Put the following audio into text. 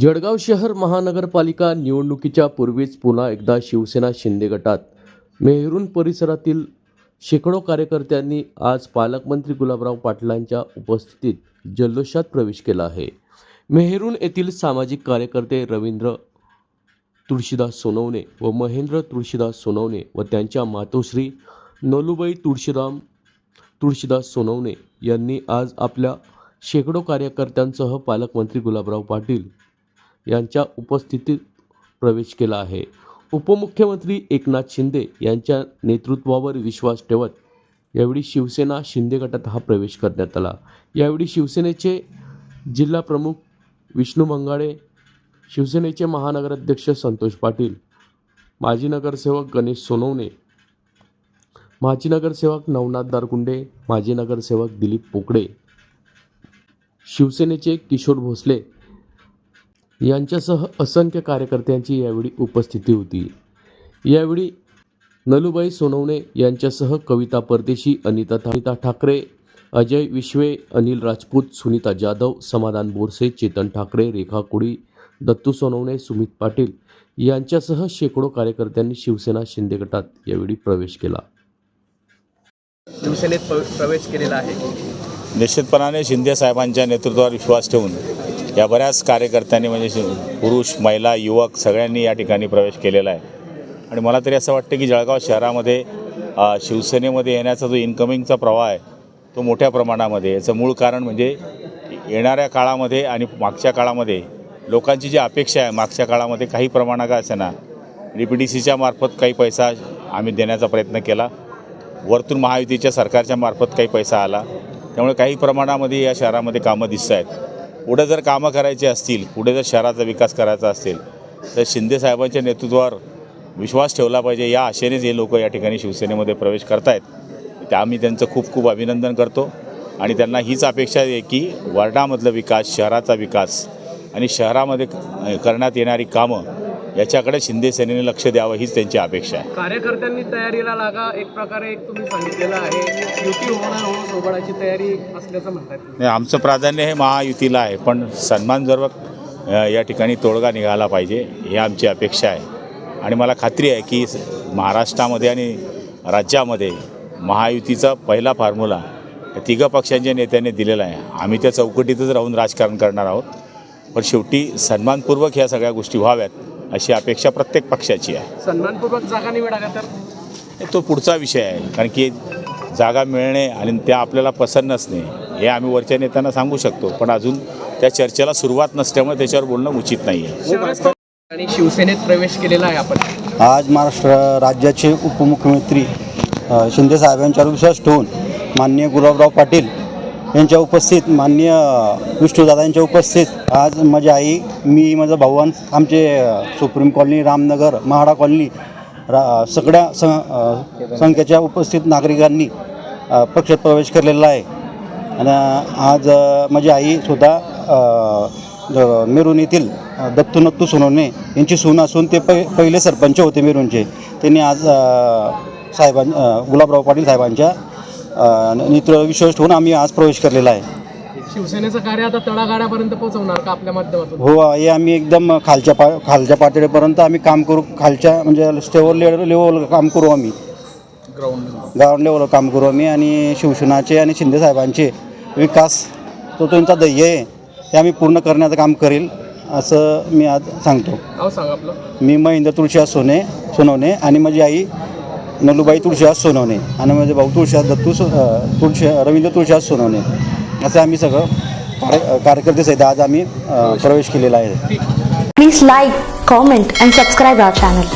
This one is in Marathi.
जळगाव शहर महानगरपालिका निवडणुकीच्या पूर्वीच पुन्हा एकदा शिवसेना शिंदे गटात. मेहरून परिसरातील शेकडो कार्यकर्त्यांनी आज पालकमंत्री गुलाबराव पाटलांच्या उपस्थितीत जल्लोषात प्रवेश केला आहे. मेहरून येथील सामाजिक कार्यकर्ते रवींद्र तुळशीदास सोनवणे व महेंद्र तुळशीदास सोनवणे व त्यांच्या मातोश्री नोलूबाई तुळशीराम तुळशीदास सोनवणे यांनी आज आपल्या शेकडो कार्यकर्त्यांसह पालकमंत्री गुलाबराव पाटील यांच्या उपस्थितीत प्रवेश केला आहे. उपमुख्यमंत्री एकनाथ शिंदे यांच्या नेतृत्वावर विश्वास ठेवत यावेळी शिवसेना शिंदे गटात हा प्रवेश करण्यात आला. यावेळी शिवसेनेचे जिल्हा प्रमुख विष्णू मंगाळे शिवसेनेचे महानगराध्यक्ष संतोष पाटील माजी नगरसेवक गणेश सोनवणे माजी नगरसेवक नवनाथ दारकुंडे माजी नगरसेवक दिलीप पोकळे शिवसेनेचे किशोर भोसले यांच्यासह असंख्य कार्यकर्त्यांची यावेळी उपस्थिती होती. यावेळी नलुबाई सोनवणे यांच्यासह कविता परदेशी अनिता अनिता ठाकरे अजय विश्वे अनिल राजपूत सुनीता जाधव समाधान बोरसे चेतन ठाकरे रेखा कुडी दत्तू सोनवणे सुमित पाटील यांच्यासह शेकडो कार्यकर्त्यांनी शिवसेना शिंदे गटात यावेळी प्रवेश केला. शिवसेनेत प्र- प्रवेश केलेला आहे. निश्चितपणाने शिंदे साहेबांच्या नेतृत्वावर विश्वास ठेवून या बऱ्याच कार्यकर्त्यांनी म्हणजे शि- पुरुष महिला युवक सगळ्यांनी या ठिकाणी प्रवेश केलेला आहे. आणि मला तरी असं वाटतं की जळगाव शहरामध्ये शिवसेनेमध्ये येण्याचा जो इन्कमिंगचा प्रवाह आहे तो मोठ्या प्रमाणामध्ये याचं मूळ कारण म्हणजे येणाऱ्या काळामध्ये आणि मागच्या काळामध्ये लोकांची जी अपेक्षा आहे मागच्या काळामध्ये काही प्रमाणात का असेना डी पी डी सीच्या मार्फत काही पैसा आम्ही देण्याचा प्रयत्न केला. वरतून महायुतीच्या सरकारच्या मार्फत काही पैसा आला. त्यामुळे काही प्रमाणामध्ये या शहरामध्ये कामं दिसत आहेत. पुढे जर कामं करायची असतील पुढे जर शहराचा विकास करायचा असेल तर शिंदे साहेबांच्या नेतृत्वावर विश्वास ठेवला पाहिजे. या आशेनेच हे लोक या ठिकाणी शिवसेनेमध्ये प्रवेश करत आहेत त्या आम्ही त्यांचं खूप खूप अभिनंदन करतो. आणि त्यांना हीच अपेक्षा आहे की वार्डामधलं विकास शहराचा विकास आणि शहरामध्ये करण्यात येणारी कामं याच्याकडे शिंदे सेनेने लक्ष द्यावं हीच त्यांची अपेक्षा आहे. कार्यकर्त्यांनी तयारीला लागा एक प्रकारे एक तुम्ही सांगितलेलं आहे. युती होणार हो सोबळाची तयारी असल्याचं म्हणतात नाही आमचं प्राधान्य हे महायुतीला आहे पण सन्मानजनक अ, या ठिकाणी तोडगा निघाला पाहिजे ही आमची अपेक्षा आहे. आणि मला खात्री आहे की महाराष्ट्रामध्ये आणि राज्यामध्ये महायुतीचा पहिला फॉर्म्युला तिघं पक्षांच्या नेत्यांनी दिलेला आहे. आम्ही त्या चौकटीतच राहून राजकारण करणार आहोत. पण शेवटी सन्मानपूर्वक ह्या सगळ्या गोष्टी व्हाव्यात. अशी अपेक्षा प्रत्येक पक्षाची आहे. सन्मानपूर्वक जागा निवडाल्या तर? हे तो पुढचा विषय आहे. कारण की जागा मिळणे आणि त्या आपल्याला पसंत नसणे हे आम्ही वरच्या नेत्यांना सांगू शकतो. पण अजून त्या चर्चेला सुरुवात नसल्यामुळे त्याच्यावर बोलणं उचित नाही आहे आणि शिवसेनेत प्रवेश केलेला आहे आपण. आज महाराष्ट्र राज्याचे उपमुख्यमंत्री शिंदे साहेबांच्यावर विश्वास ठेवून माननीय गुलाबराव पाटील यांच्या उपस्थित माननीय विष्णूदादा यांच्या उपस्थित आज माझी आई मी माझा भाऊ आमचे supreme colony Ramnagar MHADA colony रा सगळ्या सं संख्येच्या उपस्थित नागरिकांनी पक्षात प्रवेश केलेला आहे. आणि आज माझी आई सुद्धा मेरून येथील अ, दत्तू सोनवणे यांची सून असून ते पै पहिले सरपंच होते मेरूनचे त्यांनी आज साहेबां गुलाबराव पाटील साहेबांच्या अ, नेतृत्व विश्वास ठेवून आम्ही आज प्रवेश केलेला आहे. शिवसेनेचं कार्य आता तळागाळापर्यंत पोहोचवणार का आपल्या माध्यमातून? हो हे आम्ही एकदम खालच्या पा खालच्या पातळीपर्यंत आम्ही काम करू खालच्या म्हणजे स्टेवर लेवल लेवल काम करू आम्ही. ग्राउंड ग्राउंड लेवलवर काम करू आम्ही आणि शिवसेनाचे आणि शिंदे साहेबांचे विकास तो त्यांचा ध्येय आहे. ते आम्ही पूर्ण करण्याचं काम करेल असं मी आज सांगतो. नाव सांग आपलं. मी महेंद्र तुळशीदास सोने सोनवणे आणि माझी आई नलूबाई तुळशीदास सोनवणे आणि माझे भाऊ तुळशीदास दत्तू सो तुळशी रवींद्र तुळशीदास सोनवणे. असं आम्ही सगळं कार्य कार्यकर्ते सहित आज आम्ही प्रवेश केलेला आहे. Please like comment and subscribe our channel